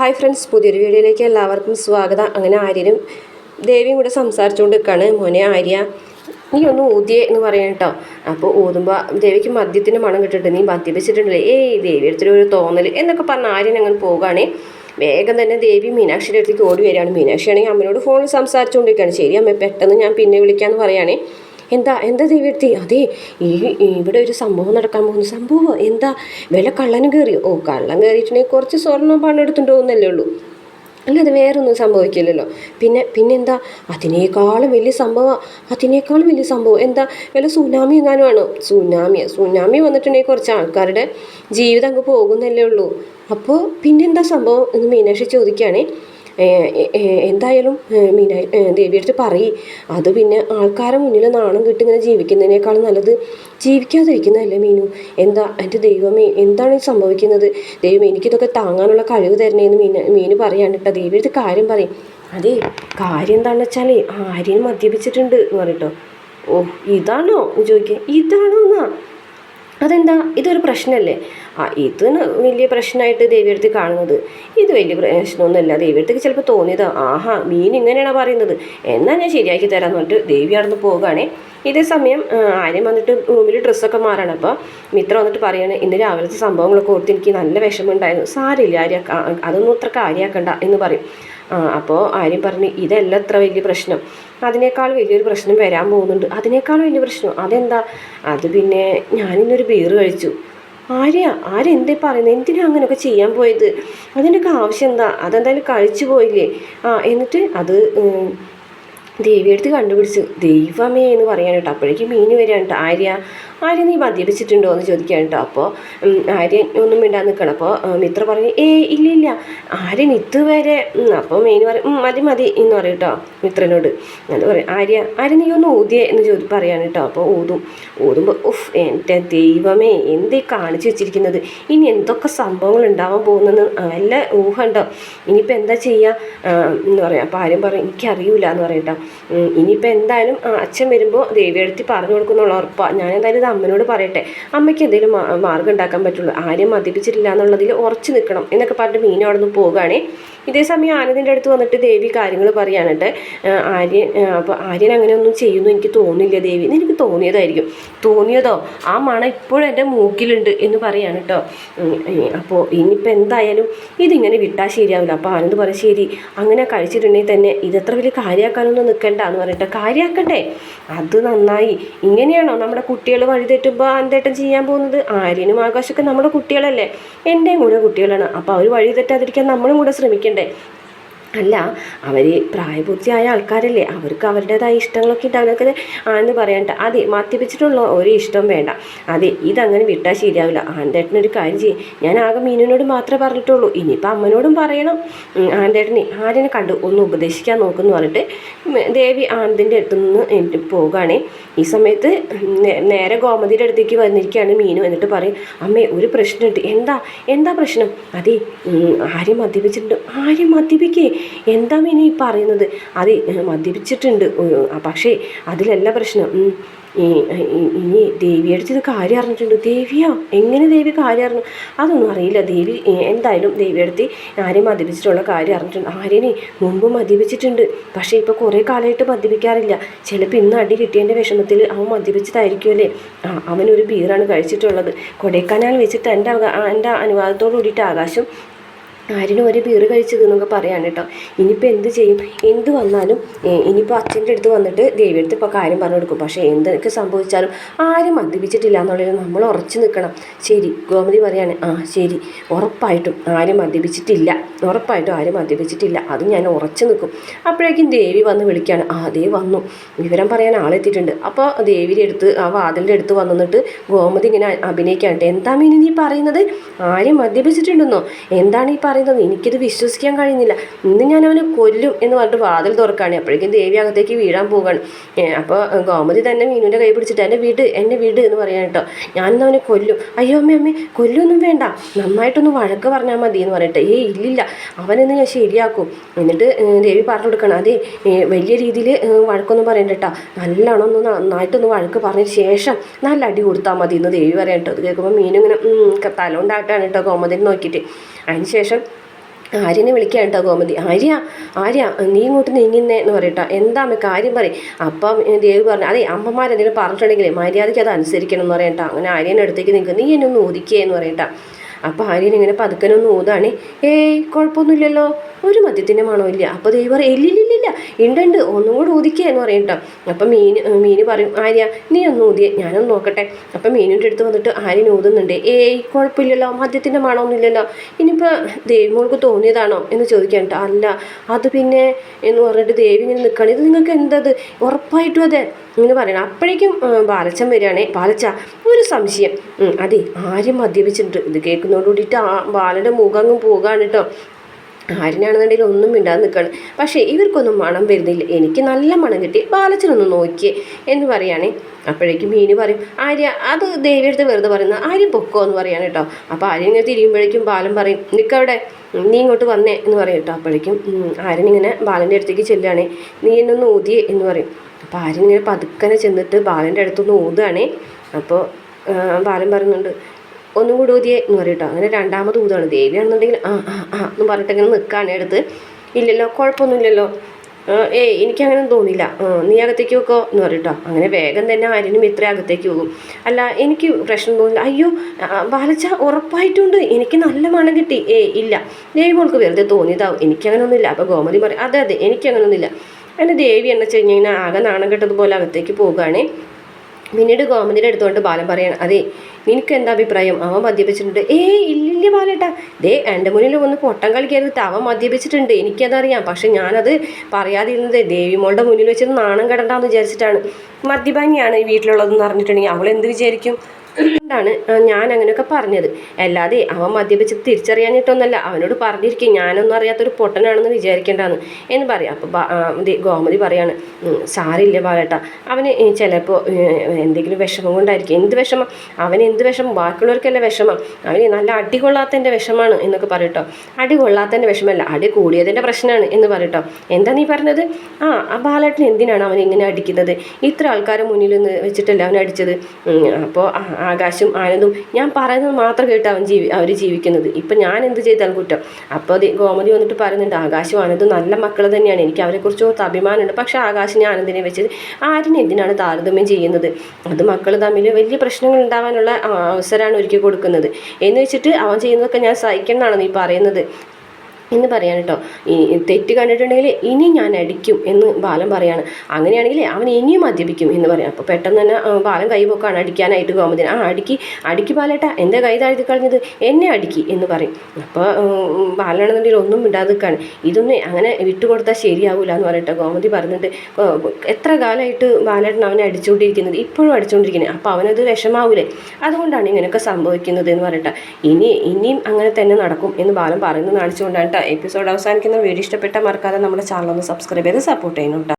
Hi friends പുതിയൊരു വീഡിയോയിലേക്ക് എല്ലാവർക്കും സ്വാഗതം. അങ്ങനെ ആര്യനും ദേവിയും കൂടെ സംസാരിച്ചുകൊണ്ട് നിൽക്കുകയാണ് മോനെ ആര്യ നീ ഒന്ന് ഊതിയേ എന്ന് പറയാം കേട്ടോ. അപ്പോൾ ഊതുമ്പോൾ ദേവിക്ക് മദ്യത്തിന്റെ മണം കിട്ടിയിട്ട് നീ മദ്യപിച്ചിട്ടുണ്ടല്ലേ ഏയ് ദേവി എടുത്തിട്ട് ഒരു തോന്നൽ എന്നൊക്കെ പറഞ്ഞ് ആര്യൻ അങ്ങനെ പോകുകയാണേ വേഗം തന്നെ ദേവി മീനാക്ഷിയുടെ അടുത്തേക്ക് ഓടി വരികയാണ്. മീനാക്ഷിയാണെങ്കിൽ അമ്മയോട് ഫോണിൽ സംസാരിച്ചുകൊണ്ടിരിക്കുകയാണ്. ശരി അമ്മ പെട്ടെന്ന് ഞാൻ പിന്നെ വിളിക്കാമെന്ന് പറയുകയാണേ എന്താ എന്താ ദൈവത്തി? അതെ ഈ ഇവിടെ ഒരു സംഭവം നടക്കാൻ പോകുന്ന. സംഭവം എന്താ? വില കള്ളന് കയറി. ഓ കള്ളൻ കയറിയിട്ടുണ്ടെങ്കിൽ കുറച്ച് സ്വർണം പണം എടുത്തുകൊണ്ട് പോകുന്നല്ലേ ഉള്ളൂ. അല്ലാതെ വേറൊന്നും സംഭവിക്കില്ലല്ലോ. പിന്നെ പിന്നെന്താ? അതിനേക്കാളും വലിയ സംഭവം അതിനേക്കാളും വലിയ സംഭവം എന്താ? വല്ല സുനാമി എങ്ങാനും ആണോ? സുനാമി സുനാമി വന്നിട്ടുണ്ടെങ്കിൽ കുറച്ച് ആൾക്കാരുടെ ജീവിതം അങ്ങ് പോകുന്നല്ലേ ഉള്ളൂ. അപ്പോൾ പിന്നെന്താ സംഭവം എന്ന് മീനാക്ഷി ചോദിക്കുകയാണേ എന്തായാലും മീന ദേവിയടുത്ത് പറയും. അത് പിന്നെ ആൾക്കാരെ മുന്നിൽ നാണം കിട്ടി ഇങ്ങനെ ജീവിക്കുന്നതിനേക്കാളും നല്ലത് ജീവിക്കാതിരിക്കുന്നതല്ലേ മീനു? എന്താ എന്റെ ദൈവമേ എന്താണ് ഈ സംഭവിക്കുന്നത്? ദൈവം എനിക്കിതൊക്കെ താങ്ങാനുള്ള കഴിവ് തരണേന്ന് മീന മീന് പറയാണ് കേട്ടോ. ദേവിയടുത്ത് കാര്യം പറയും. അതെ കാര്യം എന്താണെന്ന് വെച്ചാൽ ആര്യൻ മദ്യപിച്ചിട്ടുണ്ട് എന്ന് പറയട്ടോ. ഓ ഇതാണോ? ചോദിക്കുക ഇതാണോ എന്നാ അതെന്താ? ഇതൊരു പ്രശ്നമല്ലേ? ആ ഇതിന് വലിയ പ്രശ്നമായിട്ട് ദേവിയെടുത്ത് കാണുന്നത്. ഇത് വലിയ പ്രശ്നമൊന്നുമല്ല. ദേവിയെടുത്തേക്ക് ചിലപ്പോൾ തോന്നിയത്. ആഹാ മീൻ ഇങ്ങനെയാണ് പറയുന്നത്? എന്നാൽ ഞാൻ ശരിയാക്കി തരാമെന്ന് പറഞ്ഞിട്ട് ദേവി അവിടെ നിന്ന് പോകുകയാണേ ഇതേ സമയം ആര്യം വന്നിട്ട് റൂമിൽ ഡ്രസ്സൊക്കെ മാറണം. അപ്പോൾ മിത്ര വന്നിട്ട് പറയാണ് ഇന്ന് രാവിലത്തെ സംഭവങ്ങളൊക്കെ ഓർത്ത് എനിക്ക് നല്ല വിഷമമുണ്ടായിരുന്നു. സാരില്ല ആര്യ അതൊന്നും അത്ര കാര്യമാക്കണ്ട എന്ന് പറയും. അപ്പോൾ ആര്യം പറഞ്ഞു ഇതല്ല അത്ര വലിയ പ്രശ്നം. അതിനേക്കാൾ വലിയൊരു പ്രശ്നം വരാൻ പോകുന്നുണ്ട്. അതിനേക്കാൾ വലിയ പ്രശ്നം. അതെന്താ? അത് പിന്നെ ഞാനിന്നൊരു ബീറ് കഴിച്ചു. ആര്യ? എന്തേ പറയുന്നത് എന്തിനാ അങ്ങനെയൊക്കെ ചെയ്യാൻ പോയത്? അതിനൊക്കെ ആവശ്യം എന്താ? അതെന്തായാലും കഴിച്ചു പോയില്ലേ? ആ എന്നിട്ട് അത് ദേവിയെടുത്ത് കണ്ടുപിടിച്ച് ദൈവമേ എന്ന് പറയാൻ കേട്ടോ. അപ്പോഴേക്കും മീൻ വരികയാണ് കേട്ടോ. ആര്യ? ആര്യ നീ മദ്യപിച്ചിട്ടുണ്ടോ എന്ന് ചോദിക്കാൻ കേട്ടോ അപ്പോൾ ആര്യൻ ഒന്നും മിണ്ടാൻ നിൽക്കണം അപ്പോൾ മിത്ര പറഞ്ഞു ഏ ഇല്ല ഇല്ല. ആര്യൻ ഇതുവരെ അപ്പോൾ മെയിൻ പറയും മതി മതി എന്ന് പറയും കേട്ടോ മിത്രനോട്. എന്ന് പറയും ആര്യ ആര്യ നീ ഒന്ന് ഊതിയേ എന്ന് ചോദി പറയാണ് കേട്ടോ അപ്പോൾ ഊതും. ഊതുമ്പോൾ ഉഫ് എന്റെ ദൈവമേ എന്തേ കാണിച്ചു വെച്ചിരിക്കുന്നത്? ഇനി എന്തൊക്കെ സംഭവങ്ങൾ ഉണ്ടാവാൻ പോകുന്നെന്ന് ഊഹ ഉണ്ടോ? ഇനിയിപ്പോൾ എന്താ ചെയ്യുക എന്ന് പറയാം. അപ്പോൾ ആര്യം പറയും എനിക്കറിയില്ല എന്ന് പറയട്ടോ ഇനിയിപ്പോൾ എന്തായാലും അച്ഛൻ വരുമ്പോൾ ദേവിയെടുത്തി പറഞ്ഞു കൊടുക്കുന്നുള്ള ഉറപ്പാണ് ഞാൻ എന്തായാലും അമ്മനോട് പറയട്ടെ അമ്മയ്ക്ക് എന്തെങ്കിലും മാർഗം ഉണ്ടാക്കാൻ പറ്റുള്ളൂ. ആരെയും മദ്യപിച്ചിട്ടില്ല എന്നുള്ളതിൽ ഉറച്ചു നിൽക്കണം എന്നൊക്കെ പറഞ്ഞിട്ട് മീനും അവിടെ നിന്ന് പോകുകയാണേ ഇതേ സമയം ആനന്ദിന്റെ അടുത്ത് വന്നിട്ട് ദേവി കാര്യങ്ങൾ പറയാനുണ്ട്. ആര്യൻ അപ്പോൾ ആര്യൻ അങ്ങനെ ഒന്നും ചെയ്യുന്നു എനിക്ക് തോന്നില്ല ദേവി. എനിക്ക് തോന്നിയതായിരിക്കും. തോന്നിയതോ? ആ മണ ഇപ്പോഴും എന്റെ മൂക്കിലുണ്ട് എന്ന് പറയാണ് കേട്ടോ അപ്പോൾ ഇനിയിപ്പോൾ എന്തായാലും ഇതിങ്ങനെ വിട്ടാൽ ശരിയാവില്ല. അപ്പോൾ ആനന്ദ് പറയും ശരി അങ്ങനെ കഴിച്ചിട്ടുണ്ടെങ്കിൽ തന്നെ ഇതത്ര വലിയ കാര്യമാക്കാനൊന്നും നിൽക്കണ്ട എന്ന് പറഞ്ഞിട്ട് കാര്യമാക്കണ്ടേ അത് നന്നായി. ഇങ്ങനെയാണോ നമ്മുടെ കുട്ടികൾ വഴിതെറ്റുമ്പോൾ അന്തേട്ടം ചെയ്യാൻ പോകുന്നത് ആര്യനും ആകാശമൊക്കെ നമ്മുടെ കുട്ടികളല്ലേ? എന്റെയും കൂടെ കുട്ടികളാണ്. അപ്പോൾ അവർ വഴി തെറ്റാതിരിക്കാൻ നമ്മളും കൂടെ ശ്രമിക്കണ്ടേ? അല്ല അവർ പ്രായപൂർത്തിയായ ആൾക്കാരല്ലേ. അവർക്ക് അവരുടേതായ ഇഷ്ടങ്ങളൊക്കെ ഉണ്ടാകുന്നൊക്കെ ആണെന്ന് പറയണ്ട അതെ മദ്യപിച്ചിട്ടുള്ള ഒരു ഇഷ്ടം വേണ്ട. അതെ ഇതങ്ങനെ വിട്ടാൽ ശരിയാവില്ല. ആന്റേട്ടനൊരു കാര്യം ചെയ്യും. ഞാൻ ആകെ മീനിനോട് മാത്രമേ പറഞ്ഞിട്ടുള്ളൂ. ഇനിയിപ്പോൾ അമ്മനോടും പറയണം. ആന്റേട്ടനെ ആര്യനെ കണ്ടു ഒന്ന് ഉപദേശിക്കാൻ നോക്കുമെന്ന് പറഞ്ഞിട്ട് ദേവി ആനന്ദിന്റെ അടുത്ത് നിന്ന് പോകുകയാണേ ഈ സമയത്ത് നേരെ ഗോമതിയുടെ അടുത്തേക്ക് വന്നിരിക്കുകയാണ് മീനു എന്നിട്ട് പറയും അമ്മേ ഒരു പ്രശ്നമുണ്ട്. എന്താ? എന്താ പ്രശ്നം? അതെ ആരും മദ്യപിച്ചിട്ടുണ്ട്. ആരും മദ്യപിക്കേ? എന്താ ഇനി പറയുന്നത്? അത് മദ്യപിച്ചിട്ടുണ്ട്. പക്ഷേ അതിലല്ല പ്രശ്നം. ഇനി ദേവിയടുത്ത് ഇത് കാര്യം അറിഞ്ഞിട്ടുണ്ട്? ദേവിയോ? എങ്ങനെ ദേവി കാര്യം അറിഞ്ഞു? അതൊന്നും അറിയില്ല. ദേവി എന്തായാലും ദേവിയടുത്ത് ആരെയും മദ്യപിച്ചിട്ടുള്ള കാര്യം അറിഞ്ഞിട്ടുണ്ട്. ആര്യനെ മുമ്പ് മദ്യപിച്ചിട്ടുണ്ട്. പക്ഷേ ഇപ്പോൾ കുറേ കാലമായിട്ട് മദ്യപിക്കാറില്ല. ചിലപ്പോൾ ഇന്ന് അടി കിട്ടിയതിന്റെ വിഷമത്തിൽ അവൻ മദ്യപിച്ചതായിരിക്കുമല്ലേ ആ അവനൊരു ബീറാണ് കഴിച്ചിട്ടുള്ളത്. കൊടൈക്കനാൽ വെച്ചിട്ട് എന്റെ എന്റെ അനുവാദത്തോടു കൂടിയിട്ട് ആകാശം ആരിനും ഒരു ബീറ് കഴിച്ചത് എന്നൊക്കെ പറയാണ് കേട്ടോ. ഇനിയിപ്പോൾ എന്ത് ചെയ്യും? എന്ത് വന്നാലും ഇനിയിപ്പോൾ അച്ഛന്റെ അടുത്ത് വന്നിട്ട് ദേവിയുടെ അടുത്ത് ഇപ്പോൾ കാര്യം പറഞ്ഞു കൊടുക്കും. പക്ഷേ എന്തൊക്കെ സംഭവിച്ചാലും ആരും മദ്യപിച്ചിട്ടില്ല എന്നുള്ളത് നമ്മൾ ഉറച്ചു നിൽക്കണം. ശരി ഗോമതി പറയാണ് ആ ശരി. ഉറപ്പായിട്ടും ആരും മദ്യപിച്ചിട്ടില്ല. ഉറപ്പായിട്ടും ആരും മദ്യപിച്ചിട്ടില്ല. അത് ഞാൻ ഉറച്ചു നിൽക്കും. അപ്പോഴേക്കും ദേവി വന്ന് വിളിക്കുകയാണ് ആ ദേവി വന്നു. വിവരം പറയാൻ ആളെത്തിയിട്ടുണ്ട്. അപ്പോൾ ദേവിയുടെ അടുത്ത് ആ വാതിലിന്റെ അടുത്ത് വന്നിട്ട് ഗോമതി ഇങ്ങനെ അഭിനയിക്കാണ്ട് എന്താ മീനി നീ പറയുന്നത്? ആരും മദ്യപിച്ചിട്ടുണ്ടെന്നോ? എന്താണ് ഈ പറയുന്നത്? പറയുന്നത് എനിക്കിത് വിശ്വസിക്കാൻ കഴിയുന്നില്ല. ഇന്ന് ഞാൻ അവനെ കൊല്ലും എന്ന് പറഞ്ഞിട്ട് വാതിൽ തുറക്കുകയാണ് അപ്പോഴേക്കും ദേവി അകത്തേക്ക് വീഴാൻ പോവുകയാണ് അപ്പോൾ ഗോമതി തന്നെ മീനുവിന്റെ കൈ പിടിച്ചിട്ട് എന്റെ വീട് എന്റെ വീട് എന്ന് പറയാൻ കേട്ടോ. ഞാനിന്ന് അവനെ കൊല്ലും. അയ്യോ അമ്മ അമ്മേ കൊല്ലൊന്നും വേണ്ട. നന്നായിട്ടൊന്ന് വഴക്ക് പറഞ്ഞാൽ മതി എന്ന് പറയട്ടെ ഏയ് ഇല്ലില്ല. അവനെന്ന് ഞാൻ ശരിയാക്കും. എന്നിട്ട് ദേവി പറഞ്ഞു കൊടുക്കണം അതെ വലിയ രീതിയിൽ വഴക്കൊന്നും പറയണ്ട കേട്ടോ. നല്ലോണം ഒന്ന് നന്നായിട്ടൊന്ന് വഴക്ക് പറഞ്ഞ ശേഷം നല്ല അടി കൊടുത്താൽ മതി എന്ന് ദേവി പറയാം കേട്ടോ. അത് കേൾക്കുമ്പോൾ മീനിങ്ങനെ തലോണ്ടാട്ടാണ് കേട്ടോ കോമതിനെ നോക്കിയിട്ട്. അതിന് ശേഷം ആര്യനെ വിളിക്കാൻ കേട്ടോ ഗോമതി. ആര്യ ആര്യ നീ ഇങ്ങോട്ട് നീങ്ങുന്നേ എന്ന് പറയട്ടോ. എന്താ അമ്മ കാര്യം പറയും. അപ്പം ദേവ് പറഞ്ഞു അതെ അമ്മമാരെന്തെങ്കിലും പറഞ്ഞിട്ടുണ്ടെങ്കിൽ മര്യാദയ്ക്ക് അത് അനുസരിക്കണം എന്ന് പറയട്ടോ. അങ്ങനെ ആര്യന്റെ അടുത്തേക്ക് നിൽക്കുക നീ എന്നെ ഒന്ന് ഊതിക്കേ എന്ന് പറയട്ടോ. അപ്പോൾ ആര്യൻ ഇങ്ങനെ പതുക്കനൊന്ന് ഊതാണ്. ഏയ് കുഴപ്പമൊന്നുമില്ലല്ലോ. ഒരു മദ്യത്തിന്റെ മണമില്ല അപ്പോൾ ദൈവം പറയും ഇല്ലില്ലില്ല ഉണ്ടുണ്ട് ഒന്നും കൂടെ ഊതിക്കുക എന്ന് പറയും കേട്ടോ അപ്പം മീൻ മീന് പറയും ആര്യ നീ ഒന്ന് ഊതിയെ ഞാനൊന്ന് നോക്കട്ടെ. അപ്പം മീനിന്റെ അടുത്ത് വന്നിട്ട് ആര്യൻ ഊതുന്നുണ്ട്. ഏയ് കുഴപ്പമില്ലല്ലോ മദ്യത്തിന്റെ മണമൊന്നുമില്ലല്ലോ ഇനിയിപ്പോൾ ദേവിമോൾക്ക് തോന്നിയതാണോ? എന്ന് ചോദിക്കാൻ കേട്ടോ അല്ല അത് പിന്നെ എന്ന് പറഞ്ഞിട്ട് ദേവി ഇങ്ങനെ നിൽക്കുകയാണ് ഇത് നിങ്ങൾക്ക് എന്തത്? ഉറപ്പായിട്ടും അതെ. ഇങ്ങനെ പറയണം. അപ്പോഴേക്കും ബാലച്ചൻ വരികയാണേ. ബാലച്ച ഒരു സംശയം. അതെ ആരും മദ്യപിച്ചിട്ടുണ്ട്. ഇത് കേൾക്കുന്നതോട് കൂടിയിട്ട് ആ ബാലന്റെ മുഖം അങ്ങ് പോകാണ് കേട്ടോ ആരിനാണെന്നുണ്ടെങ്കിൽ ഒന്നും മിണ്ടാതെ നിൽക്കുകയാണ്. പക്ഷേ ഇവർക്കൊന്നും മണം വരുന്നില്ല. എനിക്ക് നല്ല മണം കിട്ടി. ബാലച്ചനൊന്ന് നോക്കിയേ എന്ന് പറയുകയാണേ അപ്പോഴേക്കും മീന് പറയും ആര്യ അത് ദേവിയെടുത്ത് വെറുതെ പറയുന്നത് ആര്യം പൊക്കോ എന്ന് പറയാണ് കേട്ടോ. അപ്പോൾ ആര്യൻ ഇങ്ങനെ തിരിയുമ്പോഴേക്കും ബാലൻ പറയും നിൽക്കവിടെ നീ ഇങ്ങോട്ട് വന്നേ എന്ന് പറയും കേട്ടോ. അപ്പോഴേക്കും ആര്യൻ ഇങ്ങനെ ബാലന്റെ അടുത്തേക്ക് ചെല്ലുകയാണേ. നീ എന്നെ ഒന്ന് ഊതിയേ എന്ന് പറയും. അപ്പോൾ ആര്യൻ ഇങ്ങനെ പതുക്കനെ ചെന്നിട്ട് ബാലന്റെ അടുത്തൊന്ന് ഊതുകയാണേ. അപ്പോൾ ബാലൻ പറയുന്നുണ്ട് ഒന്നും കൂടി ഊതിയേ എന്ന് പറയട്ടോ. അങ്ങനെ രണ്ടാമത് ഊതാണ്. ദേവിയാണെന്നുണ്ടെങ്കിൽ ആ ആ ആ എന്ന് പറഞ്ഞിട്ട് ഇങ്ങനെ നിൽക്കുകയാണ് എടുത്ത്. ഇല്ലല്ലോ കുഴപ്പമൊന്നുമില്ലല്ലോ. ഏയ് എനിക്കങ്ങനെ തോന്നില്ല നീ അകത്തേക്ക് വെക്കോ എന്ന് പറയട്ടോ. അങ്ങനെ വേഗം തന്നെ ആര്യനും ഇത്ര അകത്തേക്ക് പോകും. അല്ല എനിക്ക് പ്രശ്നം തോന്നില്ല. അയ്യോ ബാലച്ച ഉറപ്പായിട്ടുണ്ട്. എനിക്ക് നല്ല മണം കിട്ടി. ഏയ് ഇല്ല. ദേവി മോൾക്ക് വെറുതെ തോന്നിയതാവും. എനിക്കങ്ങനെ ഒന്നുമില്ല അപ്പോൾ ഗോമതി പറയും അതെ അതെ എനിക്കങ്ങനെ ഒന്നുമില്ല അങ്ങനെ ദേവി എന്ന് വെച്ച് കഴിഞ്ഞാൽ ആകെ നാണം കെട്ടതുപോലെ അകത്തേക്ക് പോകുകയാണ് പിന്നീട് ഗോമതിയുടെ അടുത്തോട്ട് ബാലൻ പറയാണ് അതെ നിനക്ക് എന്താ അഭിപ്രായം? അവൻ മദ്യപിച്ചിട്ടുണ്ട്. ഏ ഇല്ലില്ല ബാലേട്ടാ. ദേ എന്റെ മുന്നിൽ ഒന്ന് പൊട്ടം കളിക്കരുത്. അവൻ മദ്യപിച്ചിട്ടുണ്ട്. എനിക്കതറിയാം. പക്ഷെ ഞാനത് പറയാതിരുന്നത് ദേവി ദേവിമോളുടെ മുന്നിൽ വെച്ചിട്ട് നാണം കെടണ്ടെന്ന് വിചാരിച്ചിട്ടാണ്. മദ്യപാനിയാണ് ഈ വീട്ടിലുള്ളതെന്ന് അറിഞ്ഞിട്ടുണ്ടെങ്കിൽ അവൾ എന്ത് വിചാരിക്കും? അതുകൊണ്ടാണ് ഞാൻ അങ്ങനെയൊക്കെ പറഞ്ഞത്. അല്ലാതെ അവൻ മദ്യപിച്ച് തിരിച്ചറിയാനിട്ടൊന്നല്ല. അവനോട് പറഞ്ഞിരിക്കും ഞാനൊന്നും അറിയാത്തൊരു പൊട്ടനാണെന്ന് വിചാരിക്കേണ്ടതെന്ന് എന്ന് പറയാം. അപ്പോൾ ഗോമതി പറയാണ് സാറില്ല ബാലേട്ട? അവന് ചിലപ്പോൾ എന്തെങ്കിലും വിഷമം കൊണ്ടായിരിക്കും. എന്ത് വിഷമം? അവന് എന്ത് വിഷമം? ബാക്കിയുള്ളവർക്കല്ല വിഷമം? അവന് നല്ല അടി കൊള്ളാത്തതിന്റെ വിഷമാണ് എന്നൊക്കെ പറയട്ടോ അടി കൊള്ളാത്തതിന്റെ വിഷമല്ല അടി കൂടിയതിന്റെ പ്രശ്നമാണ് എന്ന് പറയട്ടോ എന്താ നീ പറഞ്ഞത്? ആ ആ ബാലേട്ടൻ എന്തിനാണ് അവൻ ഇങ്ങനെ അടിക്കുന്നത്? ഇത്ര ആൾക്കാരെ മുന്നിൽ നിന്ന് വെച്ചിട്ടല്ല അവൻ അടിച്ചത്? അപ്പോൾ ആകാശും ആനന്ദും ഞാൻ പറയുന്നത് മാത്രം കേട്ട് അവൻ ജീവി അവർ ജീവിക്കുന്നത്. ഇപ്പം ഞാൻ എന്ത് ചെയ്താൽ കുറ്റം. അപ്പോൾ ഗോമതി വന്നിട്ട് പറയുന്നുണ്ട് ആകാശും ആനന്ദും നല്ല മക്കൾ തന്നെയാണ്. എനിക്ക് അവരെക്കുറിച്ച് ഓർത്ത് അഭിമാനമുണ്ട്. പക്ഷേ ആകാശിനെ ആനന്ദിനെ വെച്ചത് ആരിനെ എന്തിനാണ് താരതമ്യം ചെയ്യുന്നത്? അത് മക്കൾ തമ്മിൽ വലിയ പ്രശ്നങ്ങൾ ഉണ്ടാവാനുള്ള അവസരമാണ് ഒരുക്കി കൊടുക്കുന്നത്. എന്ന് വെച്ചിട്ട് അവൻ ചെയ്യുന്നതൊക്കെ ഞാൻ സഹിക്കണം എന്നാണ് നീ പറയുന്നത്. എന്ന് പറയാൻ കേട്ടോ. തെറ്റ് കണ്ടിട്ടുണ്ടെങ്കിൽ ഇനി ഞാൻ അടിക്കും എന്ന് ബാലൻ പറയാണ്. അങ്ങനെയാണെങ്കിൽ അവൻ ഇനിയും മദ്യപിക്കും എന്ന് പറയാം. അപ്പോൾ പെട്ടെന്ന് തന്നെ ബാലം ബാലൻ കൈ പൊക്കാണ് അടിക്കാനായിട്ട് ഗോമതിന്. ആ അടിക്കി അടിക്കി ബാലേട്ടാ എന്റെ കൈ താഴ്ത്തി കളഞ്ഞത്? എന്നെ അടിക്കി എന്ന് പറയും. അപ്പോൾ ബാലനാണെന്നുണ്ടെങ്കിൽ ഒന്നും നിൽക്കുകയാണ് ഇതൊന്നും അങ്ങനെ വിട്ടുകൊടുത്താൽ ശരിയാവില്ല എന്ന് പറയട്ടെ. ഗോമതി പറഞ്ഞിട്ട് എത്ര കാലമായിട്ട് ബാലേട്ടൻ അവനെ അടിച്ചുകൊണ്ടിരിക്കുന്നത്? ഇപ്പോഴും അടിച്ചുകൊണ്ടിരിക്കുന്നത് അപ്പോൾ അവനത് വിഷമാവൂലേ? അതുകൊണ്ടാണ് ഇങ്ങനെയൊക്കെ സംഭവിക്കുന്നത് എന്ന് പറയട്ടെ. ഇനി ഇനിയും അങ്ങനെ തന്നെ നടക്കും എന്ന് ബാലൻ പറയുന്നത് കാണിച്ചുകൊണ്ടാണ് എപ്പിസോഡ് അവസാനിക്കുന്ന വീഡിയോ ഇഷ്ടപ്പെട്ട മറക്കാതെ നമ്മുടെ ചാനൽ ഒന്ന് സബ്സ്ക്രൈബ് ചെയ്ത് സപ്പോർട്ട് ചെയ്യുന്നുണ്ട്